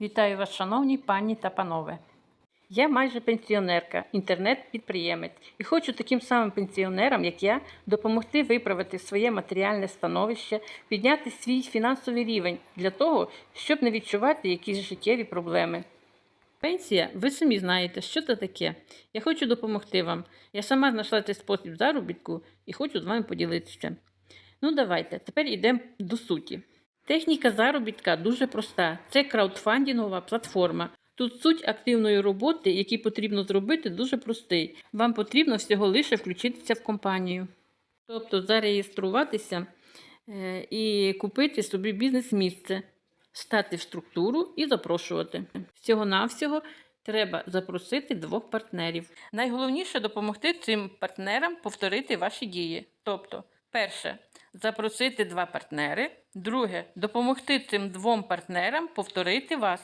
Вітаю вас, шановні пані та панове. Я майже пенсіонерка, інтернет-підприємець, і хочу таким самим пенсіонерам, як я, допомогти виправити своє матеріальне становище, підняти свій фінансовий рівень для того, щоб не відчувати якісь життєві проблеми. Пенсія, ви самі знаєте, що це таке. Я хочу допомогти вам. Я сама знайшла цей спосіб заробітку і хочу з вами поділитися. Ну, давайте, тепер йдемо до суті. Техніка заробітка дуже проста. Це краудфандингова платформа. Тут суть активної роботи, які потрібно зробити, дуже простий. Вам потрібно всього лише включитися в компанію. Тобто зареєструватися е, і купити собі бізнес-місце, стати в структуру і запрошувати. Всього-навсього треба запросити двох партнерів. Найголовніше допомогти цим партнерам повторити ваші дії. Тобто, перше запросити два партнери. Друге допомогти цим двом партнерам повторити вас.